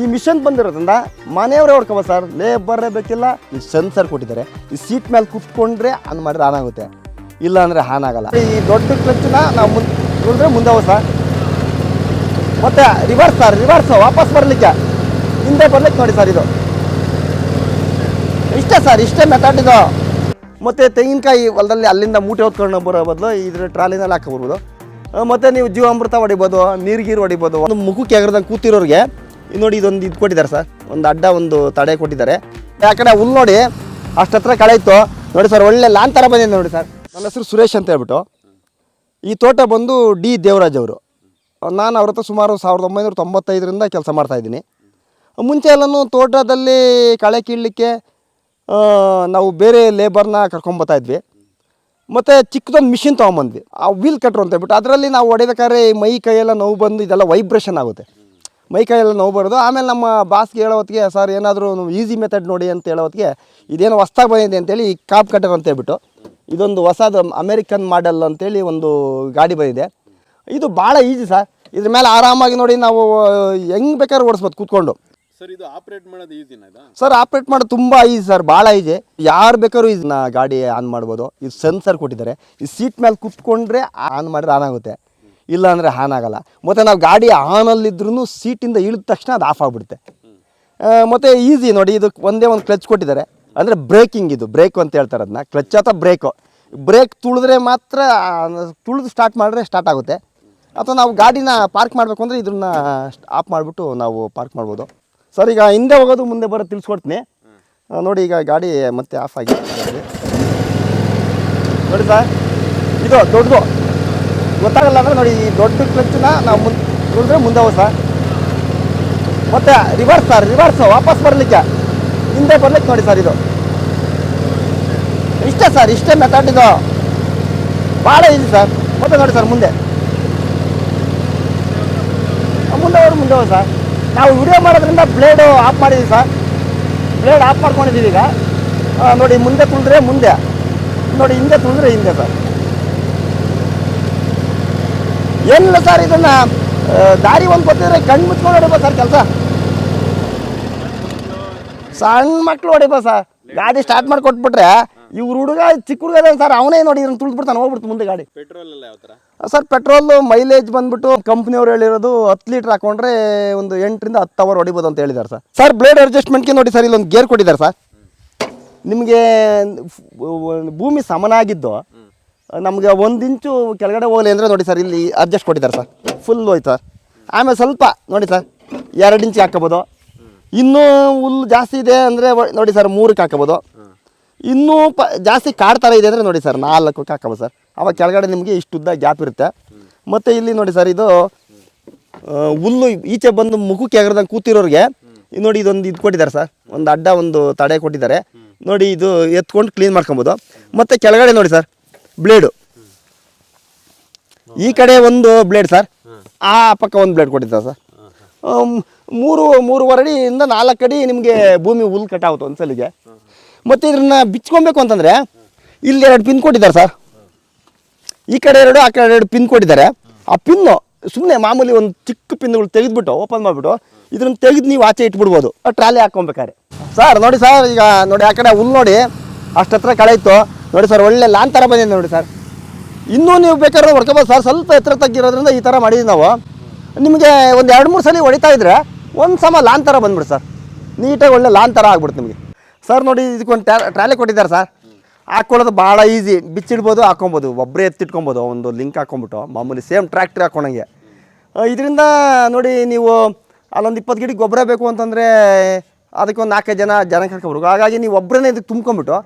ಈ ಮಿಷನ್ ಬಂದಿರೋದ್ರಿಂದ ಮನೆಯವರೇ ಹೊಡ್ಕೊಬ ಸರ್. ಲೇಬರೇ ಬೇಕಿಲ್ಲ. ಈ ಸೆನ್ಸರ್ ಕೊಟ್ಟಿದ್ದಾರೆ. ಈ ಸೀಟ್ ಮೇಲೆ ಕುತ್ಕೊಂಡ್ರೆ ಆನ್ ಮಾಡಿದ್ರೆ ಆನ್ ಇಲ್ಲ ಅಂದರೆ ಆನ್ ಆಗಲ್ಲ. ಈ ದೊಡ್ಡ ಕ್ಲಚ್ನ ನಾವು ಮುಂದೆ ನೋಡಿದ್ರೆ ಮುಂದೆ ಹೋಗ ಸರ್. ಮತ್ತೆ ರಿವರ್ಸ್ ಸರ್ ರಿವರ್ಸ್ ವಾಪಸ್ ಬರಲಿಕ್ಕೆ. ಹಿಂದೆ ಬರ್ಲಿಕ್ಕೆ ನೋಡಿ ಸರ್ ಇದು. ಇಷ್ಟೇ ಸರ್, ಇಷ್ಟೇ ಮೆಥಡ್ ಇದು. ಮತ್ತು ತೆಂಗಿನಕಾಯಿ ಹೊಲದಲ್ಲಿ ಅಲ್ಲಿಂದ ಮೂಟೆ ಹೊತ್ಕೊಂಡು ಬರೋ ಬದಲು ಇದ್ರ ಟ್ರಾಲಿನಲ್ಲಿ ಹಾಕೋಬರ್ಬೋದು ಮತ್ತು ನೀವು ಜೀವಾಮೃತ ಹೊಡಿಬೋದು, ನೀರ್ಗೀರು ಹೊಡಿಬೋದು. ಒಂದು ಮುಖಕ್ಕೆ ಎಗರ್ದಂಗೆ ಕೂತಿರೋರಿಗೆ ಇದು ನೋಡಿ ಇದೊಂದು ಇದು ಕೊಟ್ಟಿದ್ದಾರೆ ಸರ್. ಒಂದು ಅಡ್ಡ ಒಂದು ತಡೆ ಕೊಟ್ಟಿದ್ದಾರೆ. ಯಾಕಂದರೆ ಹುಲ್ ನೋಡಿ, ಅಷ್ಟು ಹತ್ರ ಕಳೆ ಇತ್ತು. ನೋಡಿ ಸರ್, ಒಳ್ಳೆ ಲಾನ್ ಥರ ಬಂದಿದೆ ನೋಡಿ ಸರ್. ನನ್ನ ಹೆಸರು ಸುರೇಶ್ ಅಂತ ಹೇಳ್ಬಿಟ್ಟು. ಈ ತೋಟ ಬಂದು ಡಿ ದೇವರಾಜ್ ಅವರು. ನಾನು ಅವ್ರ ಹತ್ರ ಸುಮಾರು ಸಾವಿರದ ಒಂಬೈನೂರ ತೊಂಬತ್ತೈದರಿಂದ ಕೆಲಸ ಮಾಡ್ತಾಯಿದ್ದೀನಿ ಮುಂಚೆ ಎಲ್ಲನೂ ತೋಟದಲ್ಲಿ ಕಳೆ ಕೀಳಲಿಕ್ಕೆ ನಾವು ಬೇರೆ ಲೇಬರ್ನ ಕರ್ಕೊಂಬತ್ತಾ ಇದ್ವಿ. ಮತ್ತು ಚಿಕ್ಕದೊಂದು ಮಿಷಿನ್ ತೊಗೊಂಬಂದ್ವಿ. ಆ ವೀಲ್ ಕಟ್ರು ಅಂತ ಹೇಳ್ಬಿಟ್ಟು, ಅದರಲ್ಲಿ ನಾವು ಈ ಮೈ, ಕೈಯೆಲ್ಲ ನೋವು ಬಂದು ಇದೆಲ್ಲ ವೈಬ್ರೇಷನ್ ಆಗುತ್ತೆ. ಮೈ ಎಲ್ಲ ನೋವು ಬರೋದು. ಆಮೇಲೆ ನಮ್ಮ ಬಾಸ್ಗೆ ಹೇಳೋ ಹೊತ್ತಿಗೆ ಸರ್ ಏನಾದರೂ ಈಸಿ ಮೆಥಡ್ ನೋಡಿ ಅಂತ ಹೇಳೋ ಹೊತ್ತಿಗೆ ಇದೇನೋ ಹೊಸ್ದಾಗಿ ಬಂದಿದೆ ಅಂತೇಳಿ ಈ ಕಾಪ್ ಕಟರ್ ಅಂತ ಹೇಳ್ಬಿಟ್ಟು ಇದೊಂದು ಹೊಸದು ಅಮೇರಿಕನ್ ಮಾಡೆಲ್ ಅಂತೇಳಿ ಒಂದು ಗಾಡಿ ಬಂದಿದೆ. ಇದು ಭಾಳ ಈಸಿ ಸರ್ ಇದ್ರ ಮೇಲೆ ಆರಾಮಾಗಿ ನೋಡಿ ನಾವು ಹೆಂಗ್ ಬೇಕಾದ್ರೂ ಓಡಿಸ್ಬೋದು ಕೂತ್ಕೊಂಡು. ಸರ್ ಇದು ಆಪ್ರೇಟ್ ಮಾಡೋದು ಈಸಿನ ಸರ್ ಆಪ್ರೇಟ್ ಮಾಡೋದು ತುಂಬ ಈಸಿ ಸರ್ ಭಾಳ ಈಸಿ ಯಾರು ಬೇಕಾದ್ರೂ ಇದನ್ನ ಗಾಡಿ ಆನ್ ಮಾಡ್ಬೋದು. ಇದು ಸೆನ್ಸರ್ ಕೊಟ್ಟಿದ್ದಾರೆ. ಈ ಸೀಟ್ ಮೇಲೆ ಕೂತ್ಕೊಂಡ್ರೆ ಆನ್ ಮಾಡಿದ್ರೆ ಆನ್ ಆಗುತ್ತೆ. ಇಲ್ಲ ಅಂದರೆ ಆನ್ ಆಗೋಲ್ಲ ಮತ್ತು ನಾವು ಗಾಡಿ ಆನಲ್ಲಿದ್ರೂ ಸೀಟಿಂದ ಇಳಿದ ತಕ್ಷಣ ಅದು ಆಫ್ ಆಗಿಬಿಡುತ್ತೆ. ಮತ್ತು ಈಸಿ ನೋಡಿ ಇದು ಒಂದೇ ಒಂದು ಕ್ಲಚ್ ಕೊಟ್ಟಿದ್ದಾರೆ. ಅಂದರೆ ಬ್ರೇಕಿಂಗ್ ಇದು ಬ್ರೇಕ್ ಅಂತ ಹೇಳ್ತಾರೆ ಅದನ್ನ ಕ್ಲಚ್ ಅಥವಾ ಬ್ರೇಕು ಬ್ರೇಕ್ ತುಳಿದ್ರೆ ಮಾತ್ರ ತುಳಿದು ಸ್ಟಾರ್ಟ್ ಮಾಡಿದ್ರೆ ಸ್ಟಾರ್ಟ್ ಆಗುತ್ತೆ. ಅಥವಾ ನಾವು ಗಾಡಿನ ಪಾರ್ಕ್ ಮಾಡಬೇಕು ಅಂದರೆ ಇದನ್ನ ಆಫ್ ಮಾಡಿಬಿಟ್ಟು ನಾವು ಪಾರ್ಕ್ ಮಾಡ್ಬೋದು. ಸರ್ ಈಗ ಹಿಂದೆ ಹೋಗೋದು, ಮುಂದೆ ಬರೋದು ತಿಳಿಸ್ಕೊಡ್ತೀನಿ. ನೋಡಿ, ಈಗ ಗಾಡಿ ಮತ್ತೆ ಆಫ್ ಆಗಿ. ನೋಡಿ ಸರ್ ಇದು ದೊಡ್ಡದು. ಗೊತ್ತಾಗಲ್ಲ ಅಂದರೆ ನೋಡಿ, ಈ ದೊಡ್ಡ ಕ್ಲಚ್ಚನ್ನ ನಾವು ಮುಂದೆ ಉಳಿದ್ರೆ ಮುಂದೆ ಹೋಗ ಸರ್ ಮತ್ತೆ ರಿವರ್ಸ್ ಸರ್ ರಿವರ್ಸ್ ವಾಪಸ್ ಬರಲಿಕ್ಕೆ, ಹಿಂದೆ ಬರ್ಲಿಕ್ಕೆ ನೋಡಿ ಸರ್ ಇದು. ಇಷ್ಟೇ ಸರ್ ಇಷ್ಟೇ ಮೆಥಡ್ ಇದು. ಭಾಳ ಇದೆ ಸರ್ ಮತ್ತೆ ನೋಡಿ ಸರ್ ಮುಂದೆ. ಮುಂದೆ ಹೋಗಿ ಮುಂದೆ ಹೋಗ ಸರ್ ನಾವು ವಿಡಿಯೋ ಮಾಡೋದ್ರಿಂದ ಬ್ಲೇಡು ಆಫ್ ಮಾಡಿದ್ದೀವಿ ಸರ್ ಬ್ಲೇಡ್ ಆಫ್ ಮಾಡ್ಕೊಂಡಿದ್ದೀವಿ ಈಗ. ನೋಡಿ, ಮುಂದೆ ತುಳಿದ್ರೆ ಮುಂದೆ. ನೋಡಿ, ಹಿಂದೆ ತುಳಿದ್ರೆ ಹಿಂದೆ ಸರ್ ಏನಿಲ್ಲ ಸರ್ ಇದನ್ನ ದಾರಿ ಒಂದು ಗೊತ್ತಿದ್ರೆ ಕಣ್ಣು ಮುಚ್ಕೊಂಡು ಹೊಡಿಬೋದು ಸರ್ ಕೆಲಸ. ಸಣ್ಣ ಮಕ್ಳು ಹೊಡಿಬೋದು ಸರ್. ಗಾಡಿ ಸ್ಟಾರ್ಟ್ ಮಾಡಿ ಕೊಟ್ಬಿಟ್ರೆ ಇವ್ರು ಹುಡುಗ ಚಿಕ್ಕ ಹುಡುಗ ಸರ್ ಅವನೇ ನೋಡಿ ಇದನ್ನ ತುಳಿದ್ಬಿಡ್ತಾನೆ ಹೋಗ್ಬಿಡ್ತು ಮುಂದೆ ಗಾಡಿ. ಎಲ್ಲ ಸರ್ ಪೆಟ್ರೋಲ್ ಮೈಲೇಜ್ ಬಂದ್ಬಿಟ್ಟು ಕಂಪ್ನಿಯವ್ರು ಹೇಳಿರೋದು ಹತ್ತು ಲೀಟರ್ ಹಾಕೊಂಡ್ರೆ ಒಂದು ಎಂಟರಿಂದ ಹತ್ತು ಅವರ್ ಹೊಡಿಬೋದು ಅಂತ ಹೇಳಿದ್ದಾರೆ ಸರ್. ಸರ್ ಬ್ಲೇಡ್ ಅಡ್ಜಸ್ಟ್ಮೆಂಟ್ಗೆ ನೋಡಿ ಸರ್ ಇಲ್ಲೊಂದು ಗೇರ್ ಕೊಟ್ಟಿದ್ದಾರೆ ಸರ್. ನಿಮಗೆ ಭೂಮಿ ಸಮನಾಗಿದ್ದು ನಮಗೆ ಒಂದು ಇಂಚು ಕೆಳಗಡೆ ಹೋಗಲಿ ಅಂದರೆ ನೋಡಿ ಸರ್, ಇಲ್ಲಿ ಅಡ್ಜಸ್ಟ್ ಕೊಟ್ಟಿದ್ದಾರೆ ಸರ್. ಫುಲ್ ಹೋಯ್ತು ಸರ್. ಆಮೇಲೆ ಸ್ವಲ್ಪ, ನೋಡಿ ಸರ್, ಎರಡು ಇಂಚಿಗೆ ಹಾಕೋಬೋದು. ಇನ್ನೂ ಹುಲ್ಲು ಜಾಸ್ತಿ ಇದೆ ಅಂದರೆ ನೋಡಿ ಸರ್, ಮೂರಕ್ಕೆ ಹಾಕೋಬೋದು. ಇನ್ನೂ ಪ ಜಾಸ್ತಿ ಕಾಡು ಥರ ಇದೆ ಅಂದರೆ ನೋಡಿ ಸರ್, ನಾಲ್ಕಕ್ಕೆ ಹಾಕೋಬೋದು ಸರ್. ಅವಾಗ ಕೆಳಗಡೆ ನಿಮಗೆ ಇಷ್ಟು ಉದ್ದ ಗ್ಯಾಪ್ ಇರುತ್ತೆ. ಮತ್ತು ಇಲ್ಲಿ ನೋಡಿ ಸರ್, ಇದು ಹುಲ್ಲು ಈಚೆ ಬಂದು ಮುಖಕ್ಕೆ ಎಗರ್ದಂಗೆ ಕೂತಿರೋರಿಗೆ ನೋಡಿ ಇದೊಂದು ಇದು ಕೊಟ್ಟಿದ್ದಾರೆ ಸರ್. ಒಂದು ಅಡ್ಡ ಒಂದು ತಡೆ ಕೊಟ್ಟಿದ್ದಾರೆ. ನೋಡಿ ಇದು ಎತ್ಕೊಂಡು ಕ್ಲೀನ್ ಮಾಡ್ಕೊಬೋದು. ಮತ್ತು ಕೆಳಗಡೆ ನೋಡಿ ಸರ್ ಬ್ಲೇಡು. ಈ ಕಡೆ ಒಂದು ಬ್ಲೇಡ್ ಸರ್. ಆ ಪಕ್ಕ ಒಂದು ಬ್ಲೇಡ್ ಕೊಟ್ಟಿದ್ದಾರೆ ಸರ್. ಮೂರು ಮೂರುವರೆ ಅಡಿಯಿಂದ ನಾಲ್ಕು ಅಡಿ ನಿಮಗೆ ಭೂಮಿ ಹುಲ್ ಕಟ್ಟಾಗುತ್ತೆ ಒಂದು ಸಲಿಗೆ ಮತ್ತು ಇದನ್ನ ಬಿಚ್ಕೊಬೇಕು ಅಂತಂದರೆ ಇಲ್ಲಿ ಎರಡು ಪಿನ್ ಕೊಟ್ಟಿದ್ದಾರೆ ಸರ್. ಈ ಕಡೆ ಎರಡು ಆ ಕಡೆ ಎರಡು ಪಿನ್ ಕೊಟ್ಟಿದ್ದಾರೆ. ಆ ಪಿನ್ನು ಸುಮ್ಮನೆ ಮಾಮೂಲಿ ಒಂದು ಚಿಕ್ಕ ಪಿನ್ಗಳು ತೆಗೆದುಬಿಟ್ಟು ಓಪನ್ ಮಾಡಿಬಿಟ್ಟು ಇದನ್ನು ತೆಗೆದು ನೀವು ಆಚೆ ಇಟ್ಬಿಡ್ಬೋದು. ಟ್ರಾಲಿ ಹಾಕ್ಕೊಬೇಕಾರೆ ಸರ್ ನೋಡಿ ಸರ್ ಈಗ ನೋಡಿ ಆ ಕಡೆ ಹುಲ್ ನೋಡಿ ಅಷ್ಟತ್ರ ಹತ್ರ ಕಳೆ ಇತ್ತು. ನೋಡಿ ಸರ್, ಒಳ್ಳೆ ಲಾನ್ ಥರ ಬಂದಿದೆ ನೋಡಿ ಸರ್. ಇನ್ನೂ ನೀವು ಬೇಕಾದ್ರೆ ಹೊಡ್ಕೋಬೋದು ಸರ್, ಸ್ವಲ್ಪ ಎತ್ತರ ತಗ್ಗಿರೋದ್ರಿಂದ ಈ ಥರ ಮಾಡಿದ್ವಿ ನಾವು. ನಿಮಗೆ ಒಂದು ಎರಡು, ಮೂರು ಸಲ ಹೊಡಿತಾ ಇದ್ರೆ ಒಂದು ಸಮ ಲಾನ್ ಥರ ಬಂದ್ಬಿಡಿ ಸರ್. ನೀಟಾಗಿ ಒಳ್ಳೆ ಲಾನ್ ಥರ ಆಗ್ಬಿಡ್ತು ನಿಮಗೆ. ಸರ್, ನೋಡಿ ಇದಕ್ಕೊಂದು ಟ್ಯಾ, ಟ್ರಾಲಿ ಕೊಟ್ಟಿದ್ದಾರೆ ಸರ್. ಹಾಕ್ಕೊಳ್ಳೋದು ಭಾಳ ಈಸಿ. ಬಿಚ್ಚಿಡ್ಬೋದು, ಹಾಕೊಬೋದು. ಒಬ್ಬರೇ ಎತ್ತಿಟ್ಕೊಬೋದು, ಒಂದು ಲಿಂಕ್ ಹಾಕ್ಕೊಂಬಿಟ್ಟು ಮಾಮೂಲಿ ಸೇಮ್ ಟ್ರ್ಯಾಕ್ಟ್ರಿ ಹಾಕ್ಕೊಂಡಂಗೆ ಇದರಿಂದ ನೋಡಿ ನೀವು ಅಲ್ಲೊಂದು ಇಪ್ಪತ್ತು ಗಿಡಕ್ಕೆ ಗೊಬ್ಬರ ಬೇಕು ಅಂತಂದರೆ ಅದಕ್ಕೊಂದು ನಾಲ್ಕೈದು ಜನ, ಜನಕ್ಕೆ ಕರ್ಕೊಂಬರ್ಬೇಕು ಹಾಗಾಗಿ ನೀವು ಒಬ್ಬರೇ ಇದಕ್ಕೆ ತುಂಬ್ಕೊಂಬಿಟ್ಟು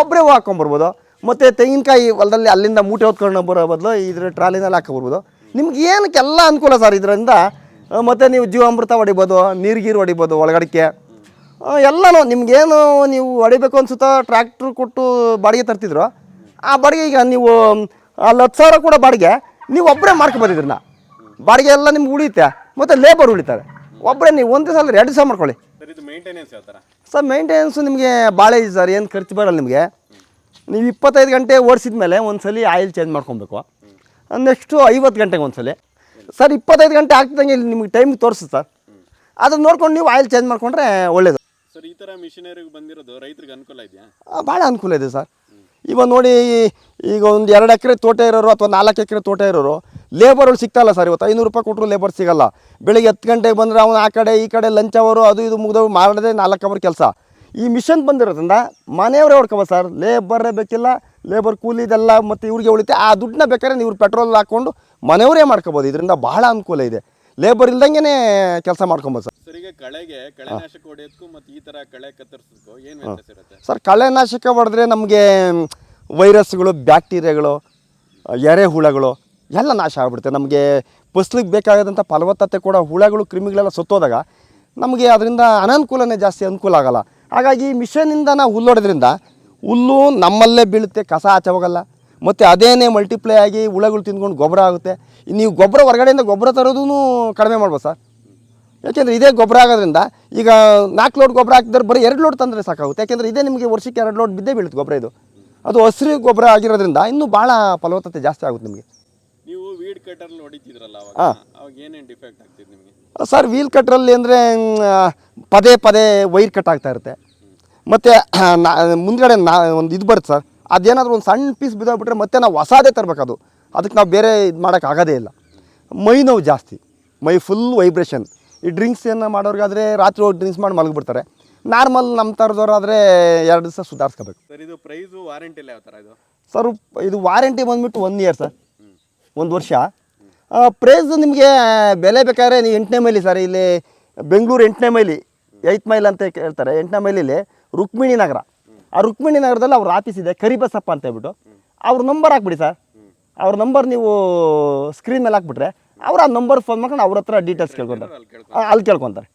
ಒಬ್ಬರೇ ಹಾಕ್ಕೊಂಬರ್ಬೋದು ಮತ್ತು ತೆಂಗಿನಕಾಯಿ ಹೊಲದಲ್ಲಿ ಅಲ್ಲಿಂದ ಮೂಟೆ ಹೊತ್ಕೊಂಡು ಬರೋ ಬದಲು ಇದ್ರ ಟ್ರಾಲಿನಲ್ಲಿ ಹಾಕೋಬರ್ಬೋದು ನಿಮ್ಗೆ ಏನಕ್ಕೆಲ್ಲ ಅನುಕೂಲ ಸರ್ ಇದರಿಂದ ಮತ್ತು ನೀವು ಜೀವಾಮೃತ ಹೊಡಿಬೋದು ನೀರ್ಗೀರು ಹೊಡಿಬೋದು ಒಳಗಡಿಕೆ. ಎಲ್ಲನೂ ನಿಮ್ಗೇನು ನೀವು ಹೊಡಿಬೇಕು ಅನ್ಸುತ್ತಾ ಟ್ರ್ಯಾಕ್ಟ್ರ್ ಕೊಟ್ಟು ಬಾಡಿಗೆ ತರ್ತಿದ್ರು ಆ ಬಾಡಿಗೆ ಈಗ ನೀವು ಅಲ್ಲಿ ಹತ್ತು ಸಾವಿರ ಕೂಡ ಬಾಡಿಗೆ ನೀವು ಒಬ್ಬರೇ ಮಾರ್ಕ್ ಇದನ್ನ ಬಾಡಿಗೆ ಎಲ್ಲ ನಿಮ್ಗೆ ಉಳಿಯುತ್ತೆ ಮತ್ತು ಲೇಬರ್ ಉಳಿತಾರೆ ಒಬ್ಬರೇ ನೀವು ಒಂದೇ ಸಲ ಎರಡು ಸಾವಿರ ಮಾಡ್ಕೊಳ್ಳಿ. ಸರ್ ಮೇಂಟೆನೆನ್ಸು ನಿಮಗೆ ಬಾಳೆ ಇದೆ ಸರ್ ಏನು ಖರ್ಚು ಬರಲ್ಲ ನಿಮಗೆ. ನೀವು ಇಪ್ಪತ್ತೈದು ಗಂಟೆ ಓಡಿಸಿದ ಮೇಲೆ ಒಂದು ಸಲ ಆಯಿಲ್ ಚೇಂಜ್ ಮಾಡ್ಕೊಬೇಕು. ನೆಕ್ಸ್ಟು ಐವತ್ತು ಗಂಟೆಗೆ ಒಂದು ಸಲ ಸರ್ ಇಪ್ಪತ್ತೈದು ಗಂಟೆ ಆಗ್ತಿದ್ದಂಗೆ ಇಲ್ಲಿ ನಿಮಗೆ ಟೈಮ್ ತೋರಿಸುತ್ತೆ ಸರ್. ಅದನ್ನು ನೋಡ್ಕೊಂಡು ನೀವು ಆಯಿಲ್ ಚೇಂಜ್ ಮಾಡಿಕೊಂಡ್ರೆ ಒಳ್ಳೇದು. ಸರ್ ಈ ಥರ ಮಿಷಿನರಿಗೆ ಬಂದಿರೋದು ರೈತರಿಗೆ ಅನುಕೂಲ ಇದೆಯಾ? ಭಾಳ ಅನುಕೂಲ ಇದೆ ಸರ್. ಇವಾಗ ನೋಡಿ ಈಗ ಒಂದು ಎರಡು ಎಕರೆ ತೋಟ ಇರೋರು ಅಥವಾ ನಾಲ್ಕು ಎಕರೆ ತೋಟ ಇರೋರು ಲೇಬರ್ಗಳು ಸಿಗ್ತಾಯಿಲ್ಲ ಸರ್ ಇವತ್ತು. ಐನೂರು ರೂಪಾಯಿ ಕೊಟ್ಟರು ಲೇಬರ್ ಸಿಗಲ್ಲ. ಬೆಳಿಗ್ಗೆ ಹತ್ತು ಗಂಟೆಗೆ ಬಂದರೆ ಅವನು ಆ ಕಡೆ ಈ ಕಡೆ ಲಂಚ್ ಅವರು ಅದು ಇದು ಮುಗಿದವು ಮಾಡದೆ ನಾಲ್ಕು ಅವರ್ ಕೆಲಸ. ಈ ಮಿಷನ್ ಬಂದಿರೋದ್ರಿಂದ ಮನೆಯವರೇ ಹೊಡ್ಕೋಬೋದು ಸರ್. ಲೇಬರೇ ಬೇಕಿಲ್ಲ ಲೇಬರ್ ಕೂಲಿ ಇದೆಲ್ಲ ಮತ್ತು ಇವ್ರಿಗೆ ಉಳಿತೆ ಆ ದುಡ್ಡನ್ನ ಬೇಕಾದ್ರೆ ನೀವು ಪೆಟ್ರೋಲ್ ಹಾಕ್ಕೊಂಡು ಮನೆಯವರೇ ಮಾಡ್ಕೋಬೋದು. ಇದರಿಂದ ಬಹಳ ಅನುಕೂಲ ಇದೆ. ಲೇಬರ್ ಇಲ್ದಂಗೆ ಕೆಲಸ ಮಾಡ್ಕೊಬೋದು ಸರ್. ಸರ್ ಈಗ ಕಳೆಗೆ ಕಳೆನಾಶಕ ಹೊಡೆಯೋದಕ್ಕೂ ಮತ್ತು ಈ ಥರ ಕಳೆ ಕತ್ತರಿಸೋದಕ್ಕೂ ಏನು ವ್ಯತ್ಯಾಸ ಇರುತ್ತೆ? ಸರ್ ಕಳೆನಾಶಕ ಹೊಡೆದ್ರೆ ನಮಗೆ ವೈರಸ್ಗಳು ಬ್ಯಾಕ್ಟೀರಿಯಾಗಳು ಎರೆಹುಳಗಳು ಎಲ್ಲ ನಾಶ ಆಗ್ಬಿಡುತ್ತೆ. ನಮಗೆ ಫಸ್ಲಿಗೆ ಬೇಕಾಗದಂಥ ಫಲವತ್ತತೆ ಕೂಡ ಹುಳಗಳು ಕ್ರಿಮಿಗಳೆಲ್ಲ ಸತ್ತೋದಾಗ ನಮಗೆ ಅದರಿಂದ ಅನನುಕೂಲನೇ ಜಾಸ್ತಿ ಅನುಕೂಲ ಆಗಲ್ಲ. ಹಾಗಾಗಿ ಮಿಷನಿಂದ ನಾವು ಹುಲ್ಲೊಡೋದ್ರಿಂದ ಹುಲ್ಲು ನಮ್ಮಲ್ಲೇ ಬೀಳುತ್ತೆ ಕಸ ಆಚೆ ಹೋಗಲ್ಲ. ಮತ್ತು ಅದೇನೇ ಮಲ್ಟಿಪ್ಲೈ ಆಗಿ ಹುಳಗಳು ತಿಂದ್ಕೊಂಡು ಗೊಬ್ಬರ ಆಗುತ್ತೆ. ನೀವು ಗೊಬ್ಬರ ಹೊರಗಡೆಯಿಂದ ಗೊಬ್ಬರ ತರೋದೂ ಕಡಿಮೆ ಮಾಡ್ಬೋದು ಸರ್. ಯಾಕೆಂದರೆ ಇದೇ ಗೊಬ್ಬರ ಆಗೋದ್ರಿಂದ ಈಗ ನಾಲ್ಕು ಲೋಡ್ ಗೊಬ್ಬರ ಹಾಕಿದ್ರೆ ಬರೀ ಎರಡು ಲೋಡ್ ತಂದರೆ ಸಾಕಾಗುತ್ತೆ. ಯಾಕೆಂದರೆ ಇದೇ ನಿಮಗೆ ವರ್ಷಕ್ಕೆ ಎರಡು ಲೋಡ್ ಬಿದ್ದೇ ಬೀಳುತ್ತೆ ಗೊಬ್ಬರ ಇದು. ಅದು ಹಸಿರು ಗೊಬ್ಬರ ಆಗಿರೋದ್ರಿಂದ ಇನ್ನೂ ಭಾಳ ಫಲವತ್ತತೆ ಜಾಸ್ತಿ ಆಗುತ್ತೆ ನಿಮಗೆ. ನೀವು ವೀಡ್ ಕಟ್ಟರ್ ಹೊಡಿತಿದ್ರಲ್ಲ ಹಾಂ. ಅವಾಗ ಏನೇನು ಡಿಫೆಕ್ಟ್ ಆಗ್ತಿತ್ತು ನಿಮಗೆ? ಸರ್ ವೀಲ್ ಕಟ್ರಲ್ಲಿ ಅಂದರೆ ಪದೇ ಪದೇ ವೈರ್ ಕಟ್ ಆಗ್ತಾ ಇರುತ್ತೆ. ಮತ್ತು ಮುಂದ್ಗಡೆ ನಾ ಒಂದು ಇದು ಬರುತ್ತೆ ಸರ್. ಅದೇನಾದರೂ ಒಂದು ಸಣ್ಣ ಪೀಸ್ ಬಿದ್ದೋಗ್ಬಿಟ್ರೆ ಮತ್ತೆ ನಾವು ಹೊಸಾದೇ ತರಬೇಕು ಅದು ಅದಕ್ಕೆ ನಾವು ಬೇರೆ ಇದು ಮಾಡೋಕ್ಕಾಗೋದೇ ಇಲ್ಲ. ಮೈ ನೋವು ಜಾಸ್ತಿ. ಮೈ ಫುಲ್ ವೈಬ್ರೇಷನ್ ಈ ಡ್ರಿಂಕ್ಸ್ ಏನು ಮಾಡೋರಿಗಾದರೆ ರಾತ್ರಿ ಹೋಗಿ ಡ್ರಿಂಕ್ಸ್ ಮಾಡಿ ಮಲಗಿಬಿಡ್ತಾರೆ. ನಾರ್ಮಲ್ ನಮ್ಮ ಥರದವ್ರಾದರೆ ಎರಡು ದಿವಸ ಸುಧಾರಿಸ್ಕೋಬೇಕು. ಸರ್ ಇದು ಪ್ರೈಸು ವಾರಂಟಿ ಇಲ್ಲ ಯಾವ ಥರ ಇದು? ಸರ್ ಇದು ವಾರಂಟಿ ಬಂದುಬಿಟ್ಟು ಒನ್ ಇಯರ್ ಸರ್. ಒಂದು ವರ್ಷ. ಪ್ರೈಸ್ ನಿಮಗೆ ಬೆಲೆ ಬೇಕಾದ್ರೆ ನೀವು ಎಂಟನೇ ಮೈಲಿ ಸರ್ ಇಲ್ಲಿ ಬೆಂಗಳೂರು ಎಂಟನೇ ಮೈಲಿ. ಏಯ್ತ್ ಮೈಲ್ ಅಂತ ಹೇಳ್ತಾರೆ ಎಂಟನೇ ಮೈಲಲ್ಲಿ ರುಕ್ಮಿಣಿ ನಗರ. ಆ ರುಕ್ಮಿಣಿ ನಗರದಲ್ಲಿ ಅವ್ರ ಆಫೀಸ್ ಇದೆ ಕರಿಬಸಪ್ಪ ಅಂತ ಹೇಳ್ಬಿಟ್ಟು. ಅವ್ರ ನಂಬರ್ ಹಾಕ್ಬಿಡಿ ಸರ್ ಅವ್ರ ನಂಬರ್ ನೀವು ಸ್ಕ್ರೀನ್ ಮೇಲೆ ಹಾಕ್ಬಿಟ್ರೆ ಅವ್ರು ಆ ನಂಬರ್ ಫೋನ್ ಮಾಡ್ಕೊಂಡು ಅವ್ರ ಹತ್ರ ಡೀಟೇಲ್ಸ್ ಕೇಳ್ಕೊತಾರೆ. ಅಲ್ಲಿ ಕೇಳ್ಕೊ ಅಲ್ಲಿ ಕೇಳ್ಕೊತಾರೆ.